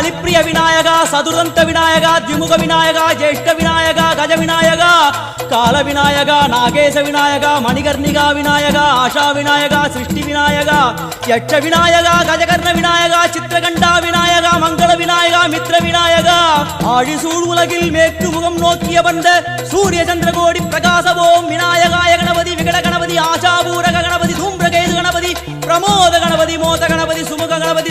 கலிப்பிரிய விநாயகா சதுரந்த விநாயகா திமுக விநாயகா ஜேஷ்ட விநாயகா கஜ விநாயகா கால விநாயகா நாகேச விநாயகா மணிகர்ணிகா விநாயகா ஆஷா விநாயகா சிருஷ்டி விநாயகா யட்ச விநாயகா கஜகர்ண விநாயகா சித்திரகண்டா விநாயகா மங்கள விநாயகா மித்ர விநாயகா. ஆழி சூழ் உலகில் மேற்கு முகம் நோக்கிய வந்த சூரிய சந்திரகோடி பிரகாசவோம். விநாயகாய கணபதி விகட கணபதி ஆசாபூரக கணபதி தூம்பிரகேது கணபதி பிரமோத கணபதி மோத கணபதி சுமுக கணபதி